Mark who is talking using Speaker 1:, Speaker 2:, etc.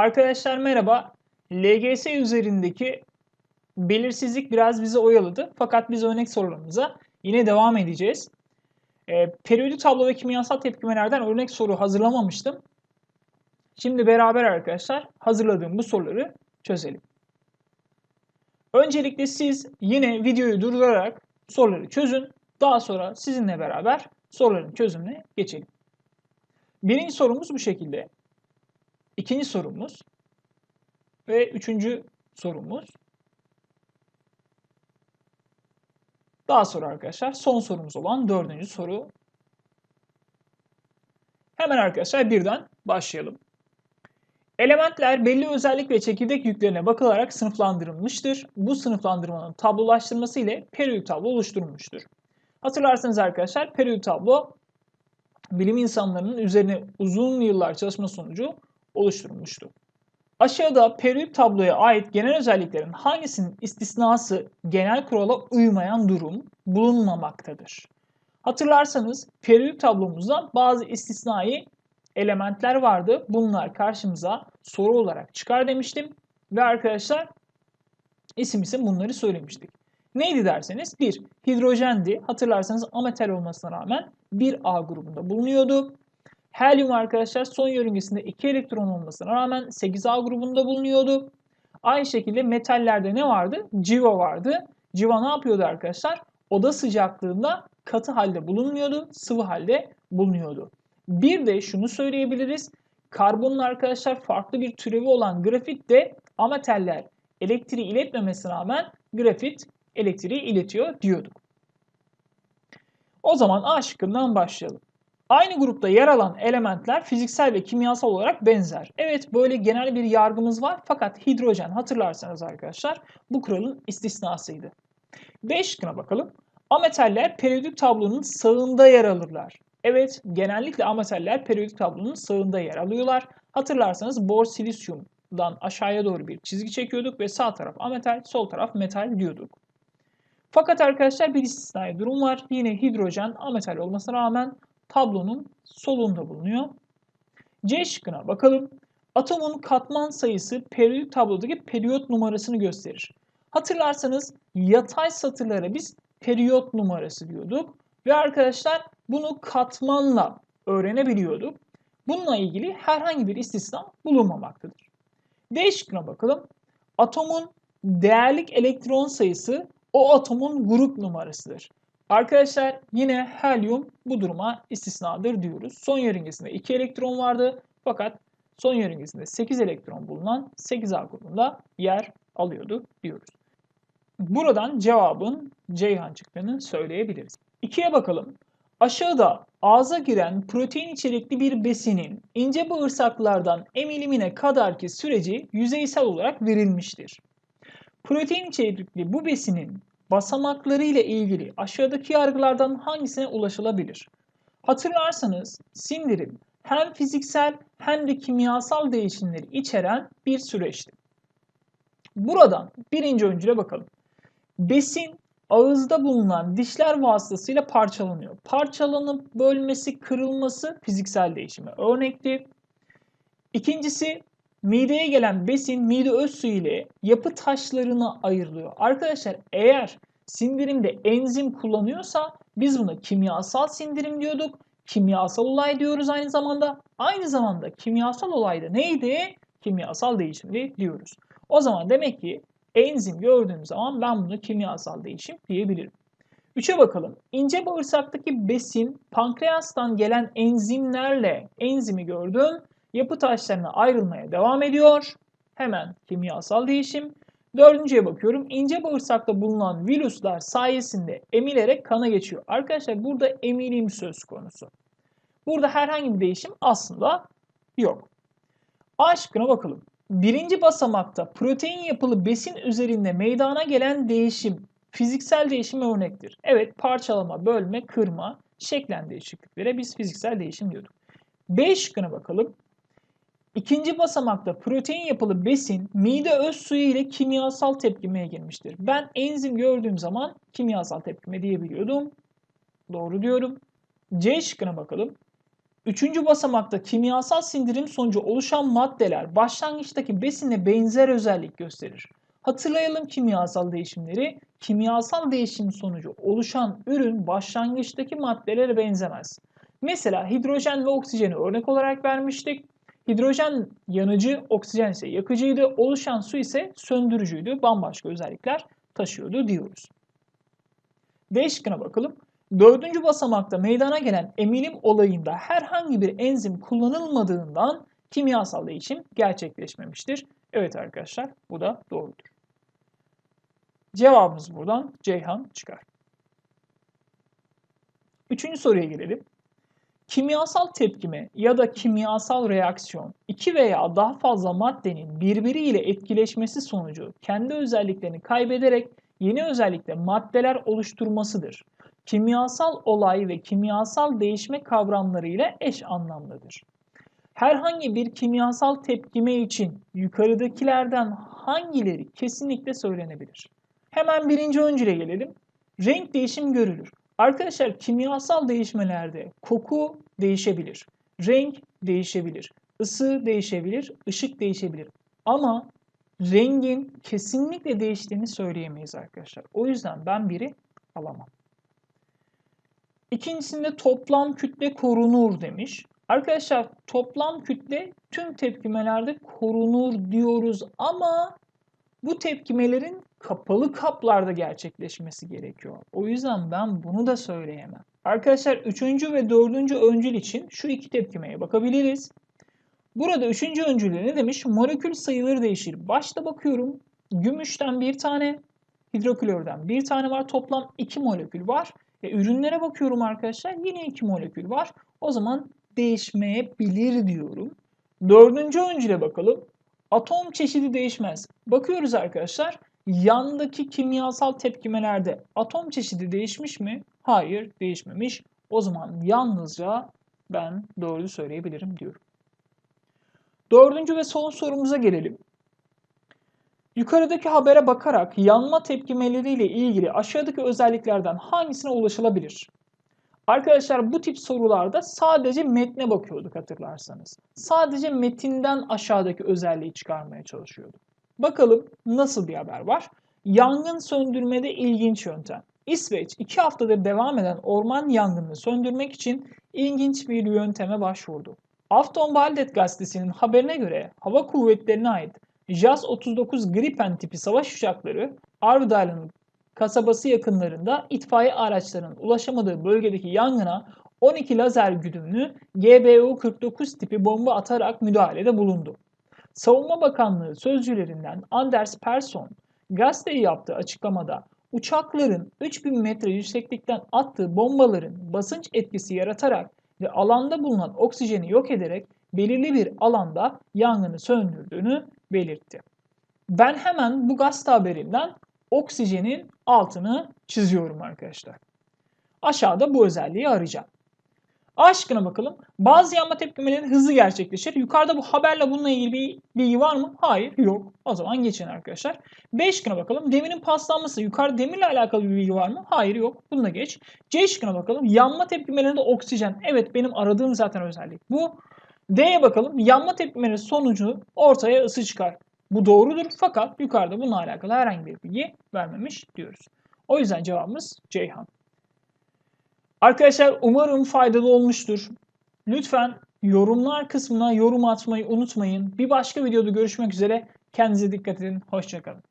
Speaker 1: Arkadaşlar merhaba. LGS üzerindeki belirsizlik biraz bizi oyaladı. Fakat biz örnek sorularımıza yine devam edeceğiz. E, periyodik tablo ve kimyasal tepkimelerden örnek soru hazırlamamıştım. Şimdi beraber arkadaşlar hazırladığım bu soruları çözelim. Öncelikle siz yine videoyu durdurarak soruları çözün. Daha sonra sizinle beraber soruların çözümüne geçelim. Birinci sorumuz bu şekilde. İkinci sorumuz ve üçüncü sorumuz. Daha sonra arkadaşlar son sorumuz olan dördüncü soru. Hemen arkadaşlar birden başlayalım. Elementler belli özellik ve çekirdek yüklerine bakılarak sınıflandırılmıştır. Bu sınıflandırmanın tablolaştırması ile periyodik tablo oluşturulmuştur. Hatırlarsanız arkadaşlar periyodik tablo bilim insanlarının üzerine uzun yıllar çalışma sonucu oluşturulmuştu. Aşağıda periyodik tabloya ait genel özelliklerin hangisinin istisnası genel kurala uymayan durum bulunmamaktadır? Hatırlarsanız periyodik tablomuzda bazı istisnai elementler vardı. Bunlar karşımıza soru olarak çıkar demiştim. Ve arkadaşlar isim isim bunları söylemiştik. Neydi derseniz 1. Hidrojendi. Hatırlarsanız ametal olmasına rağmen 1A grubunda bulunuyordu. Helyum arkadaşlar son yörüngesinde 2 elektron olmasına rağmen 8A grubunda bulunuyordu. Aynı şekilde metallerde ne vardı? Civa vardı. Civa ne yapıyordu arkadaşlar? Oda sıcaklığında katı halde bulunmuyordu, sıvı halde bulunuyordu. Bir de şunu söyleyebiliriz. Karbonun arkadaşlar farklı bir türevi olan grafit de ametaller elektriği iletmemesine rağmen grafit elektriği iletiyor diyorduk. O zaman A şıkkından başlayalım. Aynı grupta yer alan elementler fiziksel ve kimyasal olarak benzer. Evet böyle genel bir yargımız var fakat hidrojen hatırlarsanız arkadaşlar bu kuralın istisnasıydı. B şıkkına bakalım. Ametaller periyodik tablonun sağında yer alırlar. Evet genellikle ametaller periyodik tablonun sağında yer alıyorlar. Hatırlarsanız bor silisyumdan aşağıya doğru bir çizgi çekiyorduk ve sağ taraf ametal, sol taraf metal diyorduk. Fakat arkadaşlar bir istisnai durum var. Yine hidrojen ametal olmasına rağmen tablonun solunda bulunuyor. C şıkkına bakalım. Atomun katman sayısı periyodik tablodaki periyot numarasını gösterir. Hatırlarsanız yatay satırlara biz periyot numarası diyorduk. Ve arkadaşlar bunu katmanla öğrenebiliyorduk. Bununla ilgili herhangi bir istisna bulunmamaktadır. D şıkkına bakalım. Atomun değerlik elektron sayısı o atomun grup numarasıdır. Arkadaşlar yine helyum bu duruma istisnadır diyoruz. Son yörüngesinde 2 elektron vardı fakat son yörüngesinde 8 elektron bulunan 8A grubunda yer alıyordu diyoruz. Buradan cevabın Ceyhan çıktığını söyleyebiliriz. 2'ye bakalım. Aşağıda ağza giren protein içerikli bir besinin ince bağırsaklardan emilimine kadarki süreci yüzeysel olarak verilmiştir. Protein içerikli bu besinin basamakları ile ilgili aşağıdaki yargılardan hangisine ulaşılabilir? Hatırlarsanız sindirim hem fiziksel hem de kimyasal değişimleri içeren bir süreçti. Buradan birinci öncüle bakalım. Besin ağızda bulunan dişler vasıtasıyla parçalanıyor. Parçalanıp bölmesi, kırılması fiziksel değişime örnekti. İkincisi mideye gelen besin mide öz suyu ile yapı taşlarına ayrılıyor. Arkadaşlar eğer sindirimde enzim kullanıyorsa biz buna kimyasal sindirim diyorduk. Kimyasal olay diyoruz aynı zamanda. Aynı zamanda kimyasal olayda neydi? Kimyasal değişimdi diyoruz. O zaman demek ki enzim gördüğüm zaman ben bunu kimyasal değişim diyebilirim. Üçe bakalım. İnce bağırsaktaki besin pankreastan gelen enzimlerle enzimi gördüm. Yapı taşlarına ayrılmaya devam ediyor. Hemen kimyasal değişim. Dördüncüye bakıyorum. İnce bağırsakta bulunan virüsler sayesinde emilerek kana geçiyor. Arkadaşlar burada emilim söz konusu. Burada herhangi bir değişim aslında yok. A şıkkına bakalım. Birinci basamakta protein yapılı besin üzerinde meydana gelen değişim fiziksel değişim örnektir. Evet parçalama, bölme, kırma, şeklen değişikliklere biz fiziksel değişim diyorduk. B şıkkına bakalım. İkinci basamakta protein yapılı besin mide öz suyu ile kimyasal tepkimeye girmiştir. Ben enzim gördüğüm zaman kimyasal tepkime diyebiliyordum. Doğru diyorum. C şıkkına bakalım. Üçüncü basamakta kimyasal sindirim sonucu oluşan maddeler başlangıçtaki besinle benzer özellik gösterir. Hatırlayalım kimyasal değişimleri. Kimyasal değişim sonucu oluşan ürün başlangıçtaki maddelere benzemez. Mesela hidrojen ve oksijeni örnek olarak vermiştik. Hidrojen yanıcı, oksijen ise yakıcıydı. Oluşan su ise söndürücüydü. Bambaşka özellikler taşıyordu diyoruz. D şıkkına bakalım. Dördüncü basamakta meydana gelen emilim olayında herhangi bir enzim kullanılmadığından kimyasal değişim gerçekleşmemiştir. Evet arkadaşlar bu da doğrudur. Cevabımız buradan Ceyhan çıkar. Üçüncü soruya gelelim. Kimyasal tepkime ya da kimyasal reaksiyon iki veya daha fazla maddenin birbiriyle etkileşmesi sonucu kendi özelliklerini kaybederek yeni özellikle maddeler oluşturmasıdır. Kimyasal olay ve kimyasal değişme kavramları ile eş anlamlıdır. Herhangi bir kimyasal tepkime için yukarıdakilerden hangileri kesinlikle söylenebilir? Hemen birinci öncüle gelelim. Renk değişim görülür. Arkadaşlar kimyasal değişmelerde koku değişebilir, renk değişebilir, ısı değişebilir, ışık değişebilir. Ama rengin kesinlikle değiştiğini söyleyemeyiz arkadaşlar. O yüzden ben biri alamam. İkincisinde toplam kütle korunur demiş. Arkadaşlar toplam kütle tüm tepkimelerde korunur diyoruz ama bu tepkimelerin kapalı kaplarda gerçekleşmesi gerekiyor. O yüzden ben bunu da söyleyemem. Arkadaşlar 3. ve 4. öncül için şu iki tepkimeye bakabiliriz. Burada 3. öncülde ne demiş? Molekül sayıları değişir. Başta bakıyorum. Gümüşten bir tane, hidroklordan bir tane var. Toplam 2 molekül var. E, ürünlere bakıyorum arkadaşlar. Yine 2 molekül var. O zaman değişmeyebilir diyorum. Dördüncü öncüle bakalım. Atom çeşidi değişmez. Bakıyoruz arkadaşlar. Yandaki kimyasal tepkimelerde atom çeşidi değişmiş mi? Hayır değişmemiş. O zaman yalnızca ben doğru söyleyebilirim diyorum. Dördüncü ve son sorumuza gelelim. Yukarıdaki habere bakarak yanma tepkimeleriyle ilgili aşağıdaki özelliklerden hangisine ulaşılabilir? Arkadaşlar bu tip sorularda sadece metne bakıyorduk hatırlarsanız. Sadece metinden aşağıdaki özelliği çıkarmaya çalışıyorduk. Bakalım nasıl bir haber var? Yangın söndürmede ilginç yöntem. İsveç 2 haftadır devam eden orman yangınını söndürmek için ilginç bir yönteme başvurdu. Aftonbladet gazetesinin haberine göre hava kuvvetlerine ait JAS-39 Gripen tipi savaş uçakları Arvidal'ın kasabası yakınlarında itfaiye araçlarının ulaşamadığı bölgedeki yangına 12 lazer güdümlü GBU-49 tipi bomba atarak müdahalede bulundu. Savunma Bakanlığı sözcülerinden Anders Persson gazeteye yaptığı açıklamada uçakların 3000 metre yükseklikten attığı bombaların basınç etkisi yaratarak ve alanda bulunan oksijeni yok ederek belirli bir alanda yangını söndürdüğünü belirtti. Ben hemen bu gazete haberinden oksijenin altını çiziyorum arkadaşlar. Aşağıda bu özelliği arayacağım. A şıkkına bakalım. Bazı yanma tepkimeleri hızlı gerçekleşir. Yukarıda bu haberle bununla ilgili bir bilgi var mı? Hayır yok. O zaman geçin arkadaşlar. B şıkkına bakalım. Demirin paslanması. Yukarıda demirle alakalı bir bilgi var mı? Hayır yok. Bunu geç. C şıkkına bakalım. Yanma tepkimelerinde oksijen. Evet benim aradığım zaten özellik. Bu D'ye bakalım. Yanma tepkimeleri sonucu ortaya ısı çıkar. Bu doğrudur fakat yukarıda bununla alakalı herhangi bir bilgi vermemiş diyoruz. O yüzden cevabımız Ceyhan. Arkadaşlar umarım faydalı olmuştur. Lütfen yorumlar kısmına yorum atmayı unutmayın. Bir başka videoda görüşmek üzere. Kendinize dikkat edin. Hoşçakalın.